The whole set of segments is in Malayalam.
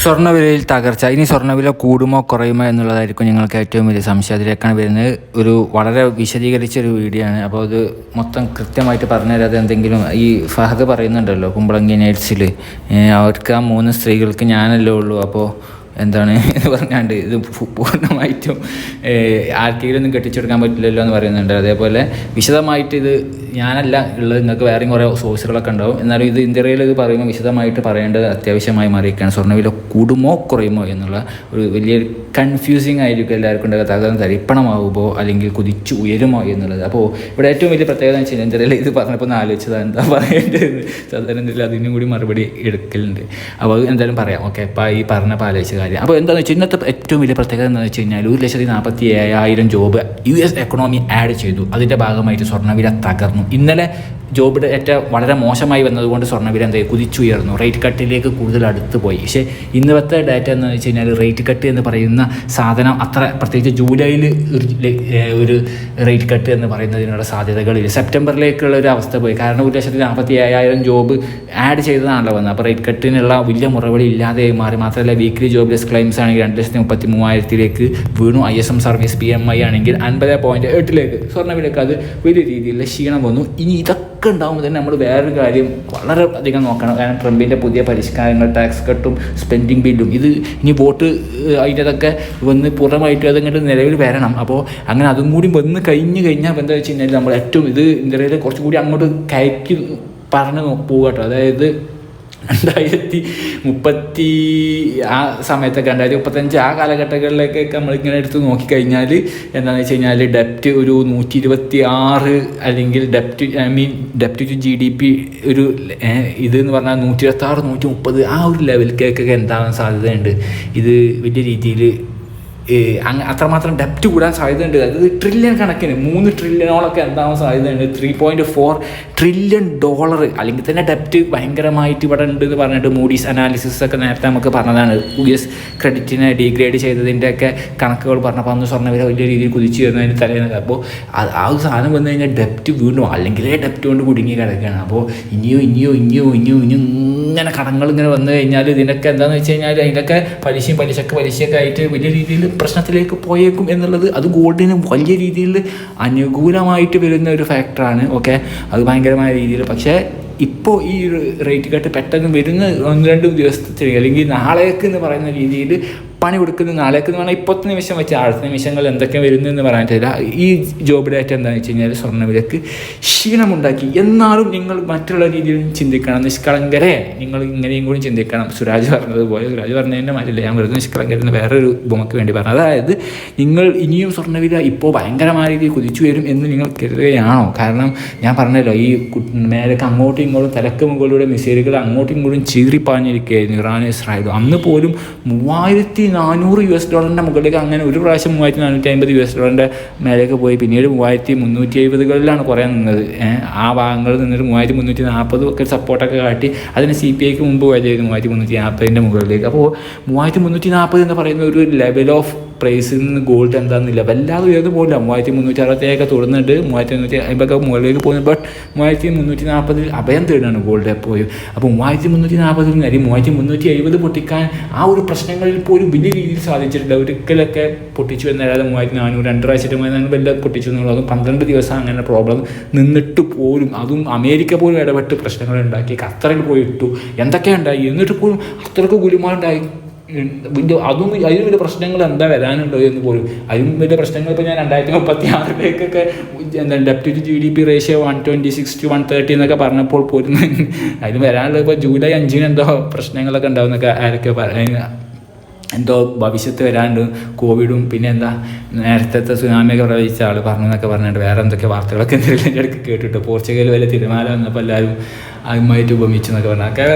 സ്വർണവിലയിൽ തകർച്ച. ഇനി സ്വർണവില കൂടുമോ കുറയുമോ എന്നുള്ളതായിരിക്കും ഞങ്ങൾക്ക് ഏറ്റവും വലിയ സംശയം. അതിലേക്കാണ് വരുന്നത്. ഒരു വളരെ വിശദീകരിച്ച ഒരു വീഡിയോ ആണ്. അപ്പോൾ അത് മൊത്തം കൃത്യമായിട്ട് പറഞ്ഞു തരാതെ എന്തെങ്കിലും ഈ ഫഹദ് പറയുന്നുണ്ടല്ലോ കുമ്പളങ്ങി നൈറ്റ്സിൽ അവർക്ക് ആ മൂന്ന് സ്ത്രീകൾക്ക് ഞാനല്ലേ ഉള്ളൂ. അപ്പോൾ എന്താണ് എന്ന് പറഞ്ഞാണ്ട് ഇത് പൂർണമായിട്ടും ആർക്കെങ്കിലും ഒന്നും കെട്ടിച്ചെടുക്കാൻ പറ്റില്ലല്ലോ എന്ന് പറയുന്നുണ്ട്. അതേപോലെ വിശദമായിട്ട് ഇത് ഞാനല്ല ഉള്ളത് നിങ്ങൾക്ക് വേറെയും കുറേ സോഴ്സുകളൊക്കെ ഉണ്ടാവും. എന്നാലും ഇത് ഇന്ത്യയിൽ ഇത് പറയുമ്പോൾ വിശദമായിട്ട് പറയേണ്ടത് അത്യാവശ്യമായി മാറിയിരിക്കുകയാണ്. സ്വർണവില കൂടുമോ കുറയുമോ എന്നുള്ള ഒരു വലിയ കൺഫ്യൂസിങ് ആയിരിക്കും എല്ലാവർക്കും ഉണ്ടാകുക തകർന്ന് തരിപ്പണമാവുമോ അല്ലെങ്കിൽ കുതിച്ചു ഉയരുമോ എന്നുള്ളത്. അപ്പോൾ ഇവിടെ ഏറ്റവും വലിയ പ്രത്യേകത എന്ന് വെച്ചാൽ കഴിഞ്ഞാൽ ഇത് പറഞ്ഞപ്പോൾ ഒന്ന് ആലോചിച്ചതാണ് എന്താ പറയേണ്ടത്? സാധാരണ അതിനും കൂടി മറുപടി എടുക്കലുണ്ട്. അപ്പോൾ അത് എന്തായാലും പറയാം. ഓക്കെ അപ്പോൾ ഈ പറഞ്ഞപ്പോൾ ആലോചിച്ച കാര്യം. അപ്പോൾ എന്താണെന്ന് വെച്ചാൽ ഇന്നത്തെ ഏറ്റവും വലിയ പ്രത്യേകത എന്താണെന്ന് വെച്ച് കഴിഞ്ഞാൽ ഒരു ലക്ഷത്തി നാൽപ്പത്തി ഏഴായിരം job U S economy add ചെയ്തു. അതിന്റെ ഭാഗമായിട്ട് സ്വർണവില തകർന്നു. ഇന്നലെ ജോബ് ഡേറ്റ വളരെ മോശമായി വന്നതുകൊണ്ട് സ്വർണവില എന്തായി കുതിച്ചുയർന്നു. റേറ്റ് കട്ടിലേക്ക് കൂടുതൽ അടുത്ത് പോയി പക്ഷേ ഇന്നത്തെ ഡാറ്റ എന്ന് വെച്ച് കഴിഞ്ഞാൽ റേറ്റ് കട്ട് എന്ന് പറയുന്ന സാധനം അത്ര പ്രത്യേകിച്ച് ജൂലൈയിൽ ഒരു റേറ്റ് കട്ട് എന്ന് പറയുന്നതിനുള്ള സാധ്യതകളില്ല. സെപ്റ്റംബറിലേക്കുള്ള ഒരു അവസ്ഥ പോയി. കാരണം ഒരു ലക്ഷത്തി നാൽപ്പത്തി അയ്യായിരം ജോബ് ആഡ് ചെയ്തതാണല്ലോ വന്നത്. അപ്പോൾ റേറ്റ് കട്ടിനുള്ള വലിയ മുറവിളി ഇല്ലാതെ മാറി. മാത്രമല്ല വീക്ക്ലി ജോബ്ലെസ് ക്ലെയിംസ് ആണെങ്കിൽ രണ്ട് ലക്ഷത്തി മുപ്പത്തി മൂവായിരത്തിലേക്ക് വീണു. I S M service P M I ആണെങ്കിൽ അൻപത് പോയിന്റ് എട്ടിലേക്ക് സ്വർണവിലക്ക് അത് വലിയ രീതിയിലുള്ള ക്ഷീണം വന്നു. ഇനി ഇതൊക്കെ ഉണ്ടാകുമ്പോൾ തന്നെ നമ്മൾ വേറൊരു കാര്യം വളരെ അധികം നോക്കണം. കാരണം ട്രംപിന്റെ പുതിയ പരിഷ്കാരങ്ങൾ ടാക്സ് കട്ടും സ്പെൻഡിങ് ബില്ലും ഇത് ഇനി വോട്ട് അതിന്റെ അതിന്റെതൊക്കെ വന്ന് പൂർണമായിട്ട് അതങ്ങോട്ട് നിലവിൽ വരണം. അപ്പോൾ അങ്ങനെ അതും കൂടി വന്ന് കഴിഞ്ഞ് കഴിഞ്ഞാൽ എന്താ വെച്ച് കഴിഞ്ഞാൽ നമ്മൾ ഏറ്റവും ഇത് ഇന്ത്യയിൽ കുറച്ചും കൂടി അങ്ങോട്ട് കയറ്റി പറഞ്ഞു പോകട്ടോ അതായത് രണ്ടായിരത്തി മുപ്പത്തി ആ സമയത്തൊക്കെ രണ്ടായിരത്തി മുപ്പത്തഞ്ച് ആ കാലഘട്ടങ്ങളിലേക്കൊക്കെ നമ്മളിങ്ങനെ എടുത്ത് നോക്കിക്കഴിഞ്ഞാൽ എന്താണെന്ന് വെച്ച് കഴിഞ്ഞാൽ ഡെപ്റ്റ് ഒരു നൂറ്റി ഇരുപത്തി ആറ് അല്ലെങ്കിൽ ഡെപ്റ്റ് I mean ഡെപ്റ്റ് to G D P ഒരു ഇത് എന്ന് പറഞ്ഞാൽ നൂറ്റി ഇരുപത്തി ആറ് നൂറ്റി മുപ്പത് ആ ഒരു ലെവലിലേക്കൊക്കെ എന്താകാൻ സാധ്യതയുണ്ട്. ഇത് വലിയ രീതിയിൽ അത്രമാത്രം ഡെപ്റ്റ് കൂടാൻ സാധ്യതയുണ്ട്. അത് ട്രില്യൺ കണക്കിന് മൂന്ന് ട്രില്യണോളൊക്കെ എന്താവാൻ സാധ്യതയുണ്ട്. Three point four trillion dollar അല്ലെങ്കിൽ തന്നെ ഡെപ്റ്റ് ഭയങ്കരമായിട്ട് ഇവിടെ ഉണ്ട് എന്ന് പറഞ്ഞിട്ട് മൂഡീസ് അനാലിസിസ് ഒക്കെ നേരത്തെ നമുക്ക് പറഞ്ഞതാണ്. യു എസ് ക്രെഡിറ്റിനെ ഡീഗ്രേഡ് ചെയ്തതിന്റെ ഒക്കെ കണക്കുകൾ പറഞ്ഞപ്പോൾ അന്ന് സ്വർണവില വലിയ രീതിയിൽ കുതിച്ചു വരുന്നതിന് തലേന്ന് അപ്പോൾ ആ ഒരു സാധനം വന്നു കഴിഞ്ഞാൽ ഡെപ്റ്റ് വീണ്ടും അല്ലെങ്കിലേ ഡെപ്റ്റ് കൊണ്ട് കുടുങ്ങി കിടക്കുകയാണ്. അപ്പോൾ ഇനിയോ ഇനിയോ ഇനിയോ ഇനിയോ ഇനിയും ഇങ്ങനെ കടങ്ങൾ ഇങ്ങനെ വന്നു കഴിഞ്ഞാൽ ഇതിനൊക്കെ എന്താണെന്ന് വെച്ച് കഴിഞ്ഞാൽ അതിന്റെയൊക്കെ പലിശയും പലിശക്ക് പലിശയൊക്കെ ആയിട്ട് വലിയ രീതിയിൽ പ്രശ്നത്തിലേക്ക് പോയേക്കും എന്നുള്ളത് അത് ഗോൾഡിന് വലിയ രീതിയിൽ അനുകൂലമായിട്ട് വരുന്ന ഒരു ഫാക്ടറാണ് ഓക്കെ അത് ഭയങ്കരമായ രീതിയിൽ. പക്ഷേ ഇപ്പോൾ ഈ റേറ്റ് കട്ട് പെട്ടെന്ന് വരുന്ന ഒന്ന് രണ്ട് ദിവസത്തിൽ അല്ലെങ്കിൽ നാളേക്ക് എന്ന് പറയുന്ന രീതിയിൽ പണി കൊടുക്കുന്ന നാളേക്ക് എന്ന് പറഞ്ഞാൽ ഇപ്പോഴത്തെ നിമിഷം വെച്ച് അടുത്ത നിമിഷങ്ങൾ എന്തൊക്കെ വരുന്നു എന്ന് പറയാൻ പറ്റില്ല ഈ ജോബ് ഡേറ്റ എന്താണെന്ന് വെച്ച് കഴിഞ്ഞാൽ സ്വർണവിലക്ക് ക്ഷീണമുണ്ടാക്കി. എന്നാലും നിങ്ങൾ മറ്റുള്ള രീതിയിൽ ചിന്തിക്കണം നിഷ്കളങ്കരെ. നിങ്ങൾ ഇങ്ങനെയും കൂടി ചിന്തിക്കണം. സുരാജ് പറഞ്ഞതുപോലെ സുരാജ് പറഞ്ഞതിന്റെ മാറ്റില്ല. ഞാൻ വെറുതെ നിഷ്കളങ്കരെന്ന് വേറൊരു ഉപമയ്ക്ക് വേണ്ടി പറഞ്ഞു. അതായത് നിങ്ങൾ ഇനിയും സ്വർണവില ഇപ്പോൾ ഭയങ്കരമായ രീതിയിൽ കുതിച്ചു വരും എന്ന് നിങ്ങൾ കരുതുകയാണോ? കാരണം ഞാൻ പറഞ്ഞല്ലോ ഈ മേലേക്ക് അങ്ങോട്ടും ഇങ്ങോട്ടും തലക്ക് മുകളിലൂടെ മിസൈലുകൾ അങ്ങോട്ടും ഇങ്ങോട്ടും ചീറിപ്പാഞ്ഞിരിക്കുകയായിരുന്നു ഇറാനും ഇസ്രായേലും. അന്ന് പോലും മൂവായിരത്തി നാനൂറ് യു എസ് ഡോളറിന്റെ മുകളിലേക്ക് അങ്ങനെ ഒരു പ്രാവശ്യം മൂവായിരത്തി നാനൂറ്റി അമ്പത് യു എസ് ഡോളറിന്റെ മേലേക്ക് പോയി. പിന്നീട് മൂവായിരത്തി മുന്നൂറ്റി എഴുപതുകളിലാണ് കുറേ നിന്നത്. ആ ഭാഗങ്ങളിൽ നിന്നിട്ട് മൂവായിരത്തി മുന്നൂറ്റി നാൽപ്പത് ഒക്കെ സപ്പോർട്ടൊക്കെ കാട്ടി അതിന് സി പി ഐക്ക് മുമ്പ് വലിയത് മൂവായിരത്തി മുന്നൂറ്റി നാൽപ്പതിന്റെ മുകളിലേക്ക്. അപ്പോൾ മൂവായിരത്തി മുന്നൂറ്റി നാൽപ്പത് എന്ന് പറയുന്ന ഒരു ലെവൽ ഓഫ് പ്രൈസിൽ നിന്ന് ഗോൾഡ് എന്താണെന്നില്ല വല്ലാതെ ഉയർന്നു പോകില്ല മൂവായിരത്തി മുന്നൂറ്റി അറുപത്തേഴൊക്കെ തുടർന്നിട്ട് മൂവായിരത്തി മുന്നൂറ്റി അമ്പതൊക്കെ മുകളിലേക്ക് പോകുന്നു ബട്ട് മൂവായിരത്തി മുന്നൂറ്റി നാൽപ്പതിൽ അഭയം തേടാണ് ഗോൾഡ് എപ്പോഴും അപ്പോൾ മൂവായിരത്തി മുന്നൂറ്റി നാൽപ്പതിൽ നിന്ന് അല്ലെങ്കിൽ മൂവായിരത്തി മുന്നൂറ്റി എഴുപത് പൊട്ടിക്കാൻ ആ ഒരു പ്രശ്നങ്ങളിൽ പോലും വലിയ രീതിയിൽ സാധിച്ചിട്ടില്ല. ഒരിക്കലൊക്കെ പൊട്ടിച്ചു എന്നല്ലാതെ മൂവായിരത്തി നാനൂറ് രണ്ട് പ്രാവശ്യമായിട്ട് മൂവായിരത്തി വല്ല പൊട്ടിച്ചു എന്നുള്ളത് പന്ത്രണ്ട് ദിവസം അങ്ങനെ പ്രോബ്ലം നിന്നിട്ട് പോലും അതും അമേരിക്ക പോലും ഇടപെട്ട് പ്രശ്നങ്ങൾ ഉണ്ടാക്കി. ഖത്തറിൽ പോയിട്ടു എന്തൊക്കെ ഉണ്ടായി? എന്നിട്ട് പോലും അത്രയ്ക്ക് ഗുരുമാരുണ്ടായി വലിയ അതും അതിലും വലിയ പ്രശ്നങ്ങൾ എന്താ വരാനുണ്ടോ എന്ന് പോലും? അതിലും വലിയ പ്രശ്നങ്ങൾ ഇപ്പോൾ ഞാൻ രണ്ടായിരത്തി മുപ്പത്തി ആറിലേക്കൊക്കെ എന്താ ഡെപ്റ്റ് to G D P ratio one twenty six to one thirty എന്നൊക്കെ പറഞ്ഞപ്പോൾ പോലും അതിന് വരാനുള്ള ഇപ്പോൾ ജൂലൈ അഞ്ചിന് എന്തോ പ്രശ്നങ്ങളൊക്കെ ഉണ്ടാവുമെന്നൊക്കെ ആരൊക്കെ പറയുക എന്തോ ഭവിഷ്യത്ത് വരാണ്ട് കോവിഡും പിന്നെ എന്താ നേരത്തെ സുനാമിയൊക്കെ പ്രവചിച്ച ആൾ പറഞ്ഞു എന്നൊക്കെ പറഞ്ഞിട്ട് വേറെ എന്തൊക്കെ വാർത്തകളൊക്കെ എന്തെങ്കിലും എന്റെ അടുക്ക് കേട്ടിട്ട് പോർച്ചുഗൽ വരെ തിരുമാല വന്നപ്പോൾ എല്ലാവരും അതുമായിട്ട് ഉപമിച്ചു എന്നൊക്കെ പറഞ്ഞു. ഒക്കെ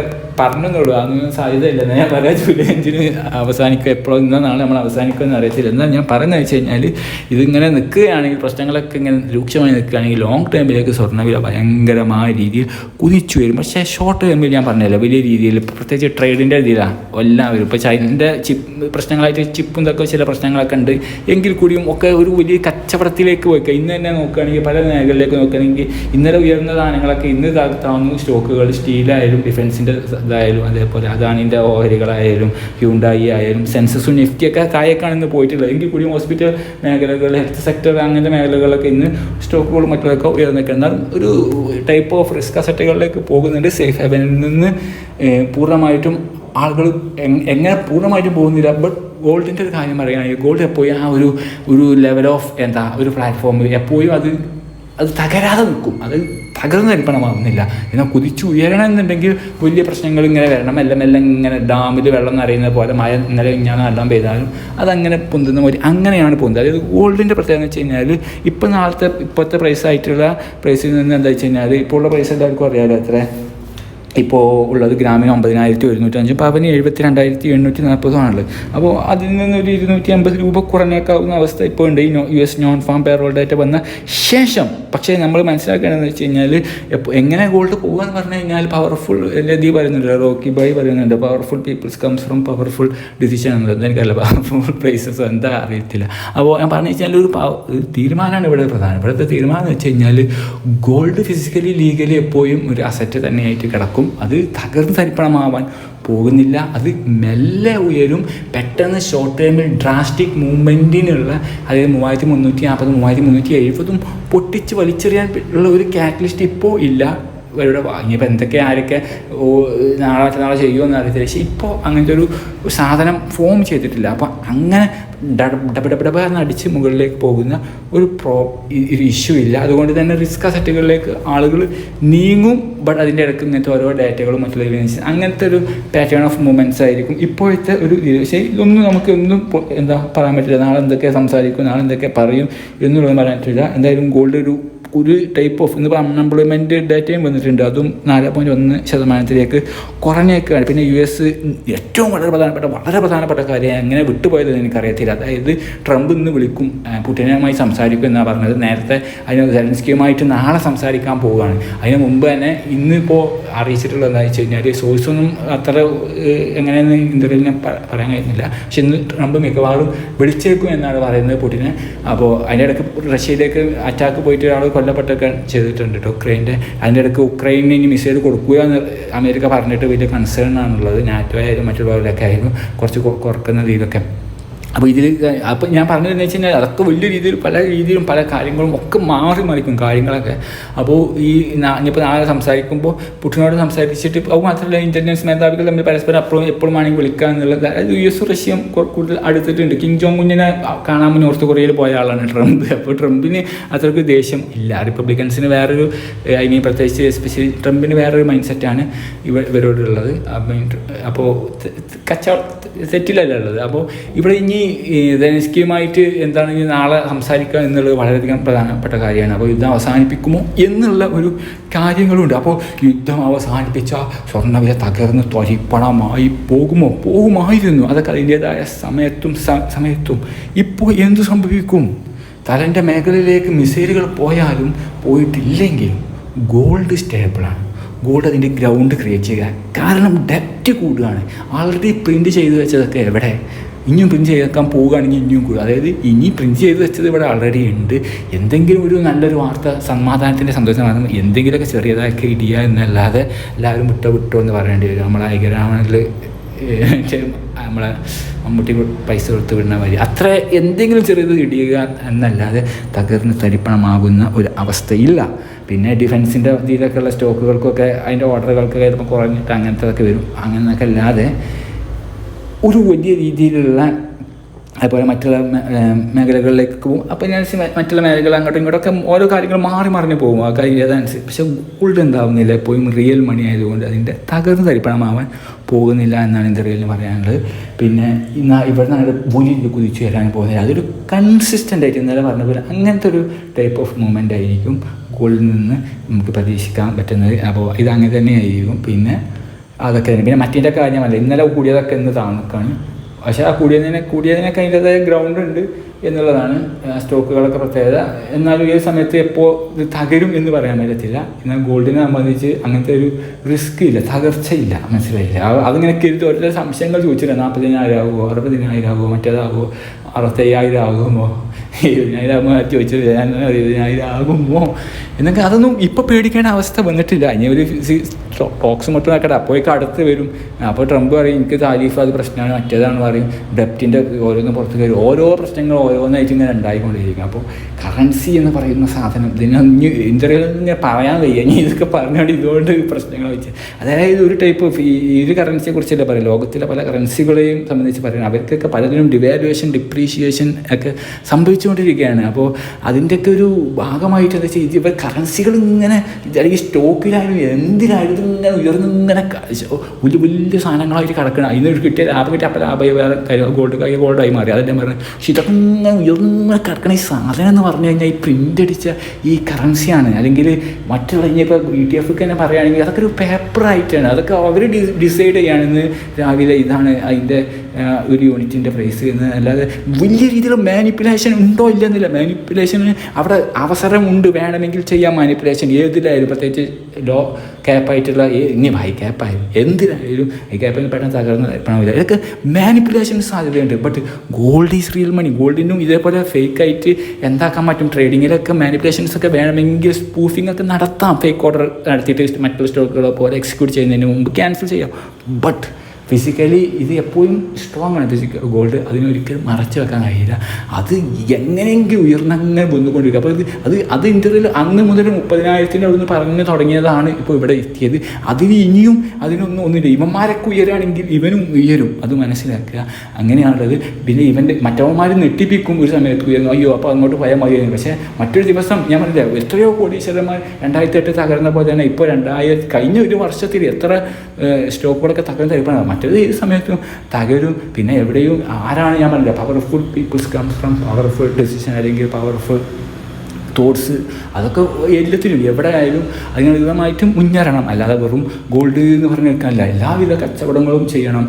പറഞ്ഞെന്നുള്ളൂ അതൊന്നും സാധ്യതയില്ല. എന്നാൽ ഞാൻ പറയാം ജൂലൈ അഞ്ചിന് അവസാനിക്കുക എപ്പോഴും ഇന്നാണ് നമ്മൾ അവസാനിക്കുമെന്ന് അറിയത്തില്ല. എന്നാൽ ഞാൻ പറയുന്നത് വെച്ച് കഴിഞ്ഞാൽ ഇതിങ്ങനെ നിൽക്കുകയാണെങ്കിൽ പ്രശ്നങ്ങളൊക്കെ ഇങ്ങനെ രൂക്ഷമായി നിൽക്കുകയാണെങ്കിൽ ലോങ് ടൈമിലേക്ക് സ്വർണവില ഭയങ്കരമായ രീതിയിൽ കുതിച്ചു വരും. പക്ഷേ ഷോർട്ട് ടൈമിൽ ഞാൻ പറഞ്ഞല്ലോ വലിയ രീതിയിൽ പ്രത്യേകിച്ച് ട്രേഡിന്റെ രീതിയിലാണ് എല്ലാവരും ഇപ്പോൾ ചൈനന്റെ ചിപ്പ് പ്രശ്നങ്ങളായിട്ട് ചിപ്പും ഇതൊക്കെ ചില പ്രശ്നങ്ങളൊക്കെ ഉണ്ട്. എങ്കിൽ കൂടിയും ഒക്കെ ഒരു വലിയ കച്ചവടത്തിലേക്ക് പോയിക്കുക ഇന്ന് തന്നെ നോക്കുകയാണെങ്കിൽ പല മേഖലയിലേക്ക് നോക്കുകയാണെങ്കിൽ ഇന്നലെ ഉയർന്ന സാധനങ്ങളൊക്കെ ഇന്ന് താഴ്ത്താവുന്ന സ്റ്റോക്കുകൾ സ്റ്റീലായാലും ഡിഫൻസിന്റെ ഇതായാലും അതേപോലെ അദാനിന്റെ ഓഹരികളായാലും ഹ്യൂണ്ടായി ആയാലും സെൻസസും നിഫ്റ്റിയൊക്കെ താഴേക്കാണ് ഇന്ന് പോയിട്ടുള്ളത് എങ്കിൽ കൂടി ഹോസ്പിറ്റൽ മേഖലകൾ ഹെൽത്ത് സെക്ടർ അങ്ങനത്തെ മേഖലകളൊക്കെ ഇന്ന് സ്റ്റോക്കുകളും മറ്റുള്ളതൊക്കെ ഉയർന്നൊക്കെ എന്നാൽ ഒരു ടൈപ്പ് ഓഫ് റിസ്ക് അസറ്റുകളിലേക്ക് പോകുന്നുണ്ട് സേഫ് ഹെവനിൽ നിന്ന്. പൂർണമായിട്ടും ആളുകൾ എങ്- എങ്ങനെ പൂർണമായിട്ടും പോകുന്നില്ല. ബട്ട് ഗോൾഡിന്റെ ഒരു കാര്യം പറയുകയാണെങ്കിൽ ഗോൾഡ് എപ്പോഴും ആ ഒരു ഒരു ലെവൽ ഓഫ് എന്താ ഒരു പ്ലാറ്റ്ഫോം എപ്പോഴും അത് അത് തകരാതെ നിൽക്കും. അത് തകർന്ന് നിൽപ്പണമാവുന്നില്ല എന്നാൽ കുതിച്ചു ഉയരണം എന്നുണ്ടെങ്കിൽ വലിയ പ്രശ്നങ്ങൾ ഇങ്ങനെ വരണം. മെല്ലെ മെല്ലെ ഇങ്ങനെ ഡാമിൽ വെള്ളം നിറയുന്നത് പോലെ മഴ ഇന്നലെ ഞാൻ എല്ലാം പെയ്താലും അതങ്ങനെ പൊന്തുന്ന പോലെ അങ്ങനെയാണ് പൊന്തുന്നത് അതായത് ഗോൾഡിന്റെ പ്രത്യേകത എന്ന് വെച്ച് കഴിഞ്ഞാൽ ഇപ്പം നാളത്തെ ഇപ്പോഴത്തെ പ്രൈസായിട്ടുള്ള പ്രൈസിൽ നിന്ന് എന്താ വെച്ച് കഴിഞ്ഞാൽ ഇപ്പോൾ ഉള്ള പ്രൈസ് എല്ലാവർക്കും അറിയാമല്ലോ എത്ര? ഇപ്പോൾ ഉള്ളത് ഗ്രാമിന് ഒമ്പതിനായിരത്തി ഒരുന്നൂറ്റഞ്ചും പവന് എഴുപത്തി രണ്ടായിരത്തി എണ്ണൂറ്റി നാൽപ്പതുമാണുള്ളത് അപ്പോൾ അതിൽ നിന്ന് ഒരു ഇരുന്നൂറ്റി അമ്പത് രൂപ കുറഞ്ഞേക്കാവുന്ന അവസ്ഥ ഇപ്പോൾ ഉണ്ട്. ഈ U S non farm payroll data വന്ന ശേഷം പക്ഷേ നമ്മൾ മനസ്സിലാക്കേണ്ടതെന്ന് വെച്ച് കഴിഞ്ഞാൽ എങ്ങനെ ഗോൾഡ് പോകുക എന്ന് പറഞ്ഞു കഴിഞ്ഞാൽ പവർഫുൾ ലതി പറയുന്നുണ്ട് റോക്കി ബൈ പറയുന്നുണ്ട്. Powerful peoples comes from powerful decision എന്നുള്ളത്. എനിക്കല്ല പവർഫുൾ പ്ലേസസ് എന്താ അറിയത്തില്ല. അപ്പോൾ ഞാൻ പറഞ്ഞു വെച്ചാൽ ഒരു തീരുമാനമാണ് ഇവിടെ പ്രധാനപ്പെട്ട തീരുമാനം എന്ന് വെച്ച് കഴിഞ്ഞാൽ ഗോൾഡ് ഫിസിക്കലി ലീഗലി എപ്പോഴും ഒരു അസറ്റ് തന്നെയായിട്ട് കിടക്കും. അത് തകർന്ന് തരിപ്പണമാവാൻ പോകുന്നില്ല. അത് മെല്ലെ ഉയരും. പെട്ടെന്ന് ഷോർട്ട് ടൈമിൽ ഡ്രാസ്റ്റിക് മൂവ്മെന്റിനുള്ള അതായത് മൂവായിരത്തി മുന്നൂറ്റി നാൽപ്പത് മൂവായിരത്തി മുന്നൂറ്റി എഴുപതും പൊട്ടിച്ച് വലിച്ചെറിയാൻ ഉള്ള ഒരു കാറ്റലിസ്റ്റ് ഇപ്പോൾ ഇല്ല. ഇവരുടെ ഇനിയിപ്പോൾ എന്തൊക്കെ ആരൊക്കെ നാളെ മറ്റന്നാളെ ചെയ്യുമെന്ന് അറിയത്തില്ല. പക്ഷേ ഇപ്പോൾ അങ്ങനത്തെ ഒരു സാധനം ഫോം ചെയ്തിട്ടില്ല. അപ്പോൾ അങ്ങനെ ഡബ ഡബ ഡബ അടിച്ച് മുകളിലേക്ക് പോകുന്ന ഒരു പ്രോ ഒരു ഇഷ്യൂ ഇല്ല അതുകൊണ്ട് തന്നെ റിസ്ക് അസറ്റുകളിലേക്ക് ആളുകൾ നീങ്ങും ബട്ട് അതിന്റെ ഇടയ്ക്ക് ഇങ്ങനത്തെ ഓരോ ഡാറ്റകളും മറ്റുള്ള അങ്ങനത്തെ ഒരു പാറ്റേൺ ഓഫ് മൂവ്മെന്റ്സ് ആയിരിക്കും ഇപ്പോഴത്തെ ഒരു ഇത് പക്ഷേ ഇതൊന്നും നമുക്ക് ഒന്നും എന്താ പറയാൻ പറ്റില്ല നാളെ എന്തൊക്കെ സംസാരിക്കും നാളെ എന്തൊക്കെ പറയും എന്നുള്ളത് പറയാൻ പറ്റില്ല എന്തായാലും ഗോൾഡ് ഒരു ഒരു ടൈപ്പ് ഓഫ് ഇന്നിപ്പോൾ അൺഎംപ്ലോയ്മെന്റ് ഡാറ്റയും വന്നിട്ടുണ്ട്. അതും നാല് പോയിന്റ് ഒന്ന് ശതമാനത്തിലേക്ക് കുറഞ്ഞേക്കാണ്. പിന്നെ യു എസ് ഏറ്റവും വളരെ പ്രധാനപ്പെട്ട വളരെ പ്രധാനപ്പെട്ട കാര്യം എങ്ങനെ വിട്ടുപോയത് എനിക്കറിയത്തില്ല. അതായത് ട്രംപ് ഇന്ന് വിളിക്കും പുട്ടിനുമായി സംസാരിക്കും എന്നാണ് പറഞ്ഞത്. നേരത്തെ അതിന് സെലൻസ്കിയുമായിട്ട് നാളെ സംസാരിക്കാൻ പോവുകയാണ്. അതിന് മുമ്പ് തന്നെ ഇന്നിപ്പോൾ അറിയിച്ചിട്ടുള്ളത് എന്താ വെച്ച് കഴിഞ്ഞാൽ സോഴ്സൊന്നും അത്ര എങ്ങനെയെന്ന് ഇന്റർവ്യൂവിൽ ഞാൻ പറയാൻ കഴിയുന്നില്ല പക്ഷെ ഇന്ന് ട്രംപ് മിക്കവാറും വിളിച്ചേക്കും എന്നാണ് പറയുന്നത് പുടിനെ. അപ്പോൾ അതിന്റെ ഇടയ്ക്ക് റഷ്യയിലേക്ക് അറ്റാക്ക് പോയിട്ട് ഒരാൾ കൊല്ലപ്പെട്ടൊക്കെ ചെയ്തിട്ടുണ്ട് കേട്ടോ ഉക്രൈന്റെ. അതിന്റെ ഇടയ്ക്ക് ഉക്രൈനിന് ഇനി മിസൈൽ കൊടുക്കുക എന്ന് അമേരിക്ക പറഞ്ഞിട്ട് വലിയ കൺസേൺ ആണുള്ളത്. നാറ്റോ ആയാലും മറ്റുള്ളവരൊക്കെ ആയാലും കുറച്ച് കുറക്കുന്ന രീതിയിലൊക്കെ. അപ്പോൾ ഇതിൽ അപ്പം ഞാൻ പറഞ്ഞതെന്ന് വെച്ച് കഴിഞ്ഞാൽ അതൊക്കെ വലിയ രീതിയിൽ പല രീതിയിലും പല കാര്യങ്ങളും ഒക്കെ മാറി മറിക്കും കാര്യങ്ങളൊക്കെ. അപ്പോൾ ഈ ഇനിയിപ്പോൾ നാളെ സംസാരിക്കുമ്പോൾ പുട്ടിനോട് സംസാരിച്ചിട്ട് അത് മാത്രമല്ല ഇന്റലിജൻസ് മേധാവികൾ തമ്മിൽ പരസ്പരം അപ്പോഴും എപ്പോഴും വേണമെങ്കിൽ വിളിക്കുക എന്നുള്ളത്. അതായത് യു എസ് റഷ്യയും കൂടുതൽ അടുത്തിട്ടുണ്ട്. കിങ് ജോങ് കുഞ്ഞിനെ കാണാൻ നോർത്ത് കൊറിയയിൽ പോയ ആളാണ് ട്രംപ്. അപ്പോൾ ട്രംപിന് അത്രയ്ക്ക് ദേഷ്യം ഇല്ല. റിപ്പബ്ലിക്കൻസിന് വേറൊരു ഐ മീൻ പ്രത്യേകിച്ച് എസ്പെഷ്യലി ട്രംപിന് വേറൊരു മൈൻഡ് സെറ്റാണ് ഇവ ഇവരോടുള്ളത്. അപ്പോൾ കച്ചവട സെറ്റിലല്ല ഉള്ളത് അപ്പോൾ ഇവിടെ ഇനി ധനസ്കിയുമായിട്ട് എന്താണ് ഇനി നാളെ സംസാരിക്കുക എന്നുള്ളത് വളരെയധികം പ്രധാനപ്പെട്ട കാര്യമാണ്. അപ്പോൾ യുദ്ധം അവസാനിപ്പിക്കുമോ എന്നുള്ള ഒരു കാര്യങ്ങളുണ്ട്. അപ്പോൾ യുദ്ധം അവസാനിപ്പിച്ച സ്വർണവില തകർന്ന് ത്വരിപ്പണമായി പോകുമോ? പോകുമായിരുന്നു. അതൊക്കെ അതിന്റേതായ സമയത്തും സമയത്തും. ഇപ്പോൾ എന്തു സംഭവിക്കും? തലന്റെ മേഖലയിലേക്ക് മിസൈലുകൾ പോയാലും പോയിട്ടില്ലെങ്കിലും ഗോൾഡ് സ്റ്റേബിളാണ്. ഗോൾഡ് അതിന്റെ ഗ്രൗണ്ട് ക്രിയേറ്റ് ചെയ്യുക. കാരണം ഡെപ്റ്റ് കൂടുകയാണ്. ആൾറെഡി പ്രിന്റ് ചെയ്ത് വെച്ചതൊക്കെ എവിടെ? ഇനിയും പ്രിന്റ് ചെയ്തേക്കാൻ പോവുകയാണെങ്കിൽ ഇനിയും കൂടും. അതായത് ഇനി പ്രിന്റ് ചെയ്ത് വെച്ചത് ഇവിടെ ആൾറെഡി ഉണ്ട്. എന്തെങ്കിലും ഒരു നല്ലൊരു വാർത്ത സമാധാനത്തിന്റെ സന്തോഷമാണ് എന്തെങ്കിലുമൊക്കെ ചെറിയതാക്കി ഇടിയ എന്നല്ലാതെ എല്ലാവരും വിട്ടോ വിട്ടോ എന്ന് പറയേണ്ടി വരും. നമ്മളെ ഐക്യരാമനിൽ നമ്മളെ മമ്മൂട്ടി പൈസ കൊടുത്ത് വിടുന്ന മാതിരി. അത്ര എന്തെങ്കിലും ചെറിയത് ഇടിയുക എന്നല്ലാതെ തകർന്ന് തരിപ്പണമാകുന്ന ഒരു അവസ്ഥയില്ല. പിന്നെ ഡിഫൻസിന്റെ രീതിയിലൊക്കെയുള്ള സ്റ്റോക്കുകൾക്കൊക്കെ അതിന്റെ ഓർഡറുകൾക്കൊക്കെ ചിലപ്പോൾ കുറഞ്ഞിട്ട് അങ്ങനത്തെ വരും. അങ്ങനെയൊക്കെ അല്ലാതെ ഒരു വലിയ രീതിയിലുള്ള അതുപോലെ മറ്റുള്ള മേഖലകളിലേക്ക് പോകും. അപ്പോൾ ഞാൻ മറ്റുള്ള മേഖലകൾ അങ്ങോട്ടും ഇങ്ങോട്ടൊക്കെ ഓരോ കാര്യങ്ങൾ മാറി മറിഞ്ഞ് പോകും. ആ കാര്യം അതനുസരിച്ച്. പക്ഷെ ഗോൾഡ് എന്താവുന്നില്ല. എപ്പോഴും റിയൽ മണി ആയതുകൊണ്ട് അതിന്റെ തകർന്ന് തരിപ്പണമാവാൻ പോകുന്നില്ല എന്നാണ് എന്റെ റിയലിന് പറയാനുള്ളത്. പിന്നെ ഇന്ന് ഇവിടെ നിന്ന് വലിയ കുതിച്ചു വരാൻ പോകുന്നില്ല. അതൊരു കൺസിസ്റ്റന്റ് ആയിട്ട് ഇന്നലെ പറഞ്ഞ പോലെ അങ്ങനത്തെ ഒരു ടൈപ്പ് ഓഫ് മൂവ്മെന്റ് ആയിരിക്കും ഗോൾഡിൽ നിന്ന് നമുക്ക് പ്രതീക്ഷിക്കാൻ പറ്റുന്നത്. അപ്പോൾ ഇത് അങ്ങനെ തന്നെയായിരിക്കും. പിന്നെ അതൊക്കെ തന്നെ. പിന്നെ മറ്റേന്റെ കാര്യമല്ല. ഇന്നലെ കൂടിയതൊക്കെ ഇന്ന് താണക്കാണ്. പക്ഷേ ആ കൂടിയതിനെ കൂടിയതിനൊക്കെ അതിന്റെതായ ഗ്രൗണ്ട് ഉണ്ട് എന്നുള്ളതാണ് സ്റ്റോക്കുകളൊക്കെ പ്രത്യേകത. എന്നാലും ഈ സമയത്ത് എപ്പോൾ ഇത് തകരും എന്ന് പറയാൻ പറ്റത്തില്ല. എന്നാൽ ഗോൾഡിനെ സംബന്ധിച്ച് അങ്ങനത്തെ ഒരു റിസ്ക് ഇല്ല തകർച്ചയില്ല മനസ്സിലായില്ല? അതിങ്ങനെ കരുതി ഓരോ സംശയങ്ങൾ ചോദിച്ചില്ല നാൽപ്പതിനായിരം ആകുമോ അറുപതിനായിരം ആകുമോ മറ്റേതാകുമോ അറുപത്തയ്യായിരം ആകുമോ? എഴുപതിനായിരം ആകുമോ ചോദിച്ചത് ഞാൻ എഴുപതിനായിരം ആകുമോ എന്നൊക്കെ അതൊന്നും ഇപ്പോൾ പേടിക്കേണ്ട അവസ്ഥ വന്നിട്ടില്ല. ഇനി ഒരു ടോക്സ് മറ്റും നടക്കട്ടെ. അപ്പോഴേക്കും അടുത്ത് വരും. അപ്പോൾ ട്രംപ് പറയും എനിക്ക് താലീഫ് അത് പ്രശ്നമാണ് മറ്റേതാണ് പറയും. ഡെപ്റ്റിന്റെ ഓരോന്ന് പുറത്ത് വരും. ഓരോ പ്രശ്നങ്ങൾ ഓരോന്നായിട്ട് ഇങ്ങനെ ഉണ്ടായിക്കൊണ്ടിരിക്കും. അപ്പോൾ കറൻസി എന്ന് പറയുന്ന സാധനം ഇതിനെ ഇനി ഇന്ത്യയിൽ ഇങ്ങനെ പറയാൻ വയ്യ. ഇനി ഇതൊക്കെ പറഞ്ഞുകൊണ്ട് ഇതുകൊണ്ട് പ്രശ്നങ്ങൾ വെച്ച്. അതായത് ഒരു ടൈപ്പ് ഓഫ് ഈ ഒരു കറൻസിയെ കുറിച്ചല്ല പറയും ലോകത്തിലെ പല കറൻസികളെയും സംബന്ധിച്ച് പറയുന്നത് അവർക്കൊക്കെ പലതിനും ഡിവാലുവേഷൻ ഡിപ്രീഷിയേഷൻ ഒക്കെ സംഭവിച്ചുകൊണ്ടിരിക്കുകയാണ് അപ്പോൾ അതിന്റെയൊക്കെ ഒരു ഭാഗമായിട്ട് എന്താ വെച്ചാൽ ഇവർ കറൻസികൾ ഇങ്ങനെ അല്ലെങ്കിൽ സ്റ്റോക്കിലായാലും എന്തിനായാലും ഇങ്ങനെ ഉയർന്ന് ഇങ്ങനെ വലിയ വലിയ സാധനങ്ങളായിട്ട് കിടക്കണം. അതിന് കിട്ടിയ ലാഭം കിട്ടിയ അപ്പം ലാഭം ഗോൾഡ് കൈ ഗോൾഡായി മാറി. അതെല്ലാം പറഞ്ഞു പക്ഷെ ഇതൊക്കെ ഇങ്ങനെ ഉയർന്നിങ്ങനെ കിടക്കണ ഈ സാധനം എന്ന് പറഞ്ഞു കഴിഞ്ഞാൽ ഈ പ്രിന്റ് അടിച്ച ഈ കറൻസിയാണ് അല്ലെങ്കിൽ മറ്റുള്ള ഇനിയിപ്പോൾ ഇ ടി എഫ് തന്നെ പറയുകയാണെങ്കിൽ അതൊക്കെ ഒരു പേപ്പറായിട്ടാണ് അതൊക്കെ അവർ ഡിസൈഡ് ചെയ്യുകയാണെന്ന് രാവിലെ ഇതാണ് അതിന്റെ ഒരു യൂണിറ്റിന്റെ പ്രൈസ് എന്ന്. അല്ലാതെ വലിയ രീതിയിലുള്ള മാനിപ്പുലേഷൻ ഉണ്ടോ ഇല്ലെന്നില്ല. മാനിപ്പുലേഷന് അവിടെ അവസരമുണ്ട്. വേണമെങ്കിൽ ചെയ്യാം മാനിപ്പുലേഷൻ ഏതിലായാലും പ്രത്യേകിച്ച് ലോ ക്യാപ്പായിട്ടുള്ള ഇനി ഹൈ ക്യാപ്പായാലും എന്തിനായാലും ഹൈ ക്യാപ്പിൽ പെട്ടെന്ന് തകർന്ന് പണമില്ല. ഇതൊക്കെ മാനിപ്പുലേഷൻ സാധ്യതയുണ്ട്. But gold is real money ഗോൾഡിനും ഇതേപോലെ ഫേക്ക് ആയിട്ട് എന്താക്കാൻ പറ്റും? ട്രേഡിങ്ങിലൊക്കെ മാനിപ്പുലേഷൻസ് ഒക്കെ വേണമെങ്കിൽ സ്പൂഫിംഗ് ഒക്കെ നടത്താം. ഫേക്ക് ഓർഡർ നടത്തിയിട്ട് മറ്റുള്ള സ്റ്റോക്കുകളെ പോലെ എക്സിക്യൂട്ട് ചെയ്യുന്നതിന് മുമ്പ് ക്യാൻസൽ ചെയ്യാം. ബട്ട് ഫിസിക്കലി ഇത് എപ്പോഴും സ്ട്രോങ് ആണ് ഫിസിക്കൽ ഗോൾഡ് അതിനൊരിക്കലും മറച്ചു വെക്കാൻ കഴിയില്ല. അത് എങ്ങനെയെങ്കിലും ഉയർന്നങ്ങനെ വന്നുകൊണ്ടിരിക്കും. അപ്പോൾ ഇത് അത് അത് ഇന്ത്യയിൽ അന്ന് മുതൽ മുപ്പതിനായിരത്തിന്റെ അവിടുന്ന് പറഞ്ഞു തുടങ്ങിയതാണ് ഇപ്പോൾ ഇവിടെ എത്തിയത്. അതിന് ഇനിയും അതിനൊന്നും ഒന്നുമില്ല. ഇവന്മാരൊക്കെ ഉയരുകയാണെങ്കിൽ ഇവനും ഉയരും. അത് മനസ്സിലാക്കുക. അങ്ങനെയാണുള്ളത്. പിന്നെ ഇവന്റെ മറ്റവന്മാർ നെട്ടിപ്പിക്കും ഒരു സമയത്ത് ഉയർന്നു. അയ്യോ അപ്പോൾ അങ്ങോട്ട് പോയാൽ മതിയായിരുന്നു പക്ഷേ മറ്റൊരു ദിവസം ഞാൻ പറഞ്ഞില്ല എത്രയോ കോടീശ്വരന്മാർ രണ്ടായിരത്തി എട്ട് തകർന്ന പോലെ തന്നെ ഇപ്പോൾ രണ്ടായിരത്തി കഴിഞ്ഞ ഒരു വർഷത്തിൽ എത്ര സ്റ്റോക്കുകളൊക്കെ തകർന്ന് തരുമ്പോൾ മറ്റേത് ഏത് സമയത്തും തകരും. പിന്നെ എവിടെയും ആരാണ് ഞാൻ പറഞ്ഞില്ല powerful peoples comes from powerful decision അല്ലെങ്കിൽ പവർഫുൾ തോട്ട്സ് അതൊക്കെ എല്ലാത്തിലും എവിടെ ആയാലും അതിനനുസൃതമായിട്ടും മുന്നേറണം. അല്ലാതെ വെറും ഗോൾഡ് എന്ന് പറഞ്ഞ് നിൽക്കാനില്ല. എല്ലാവിധ കച്ചവടങ്ങളും ചെയ്യണം.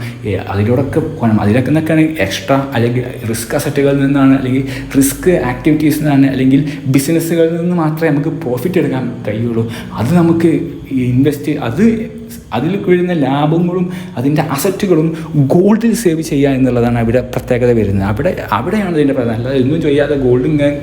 അതിലൂടെയൊക്കെ പോകണം. അതിലൊക്കെ നിൽക്കുകയാണെങ്കിൽ എക്സ്ട്രാ അല്ലെങ്കിൽ റിസ്ക് അസറ്റുകളിൽ നിന്നാണ് അല്ലെങ്കിൽ റിസ്ക് ആക്ടിവിറ്റീസിൽ നിന്നാണ് അല്ലെങ്കിൽ ബിസിനസ്സുകളിൽ നിന്ന് മാത്രമേ നമുക്ക് പ്രോഫിറ്റ് എടുക്കാൻ കഴിയുള്ളൂ. അത് നമുക്ക് ഇൻവെസ്റ്റ് അത് അതിൽ വരുന്ന ലാഭങ്ങളും അതിന്റെ അസറ്റുകളും ഗോൾഡിൽ സേവ് ചെയ്യുക എന്നുള്ളതാണ് അവിടെ പ്രത്യേകത വരുന്നത്. അവിടെ അവിടെയാണ് ഇതിന്റെ പ്രധാനം. അല്ലാതെ ഒന്നും ചെയ്യാതെ ഗോൾഡ് ഇങ്ങനെ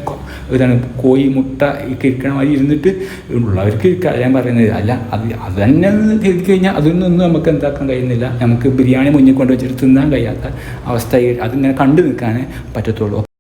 ഇതാണ് കോഴി മുട്ട കിരിക്കണമായി ഇരുന്നിട്ട് ഉള്ളവർക്ക് ഞാൻ പറയുന്നത് അല്ല അത് അത് തന്നെ കരുതി കഴിഞ്ഞാൽ അതൊന്നും നമുക്ക് എന്താക്കാൻ കഴിയുന്നില്ല. നമുക്ക് ബിരിയാണി മുന്നിൽ കൊണ്ട് വെച്ചിട്ട് തിന്നാൻ കഴിയാത്ത അവസ്ഥ അതിങ്ങനെ കണ്ടു നിൽക്കാനേ പറ്റത്തുള്ളൂ.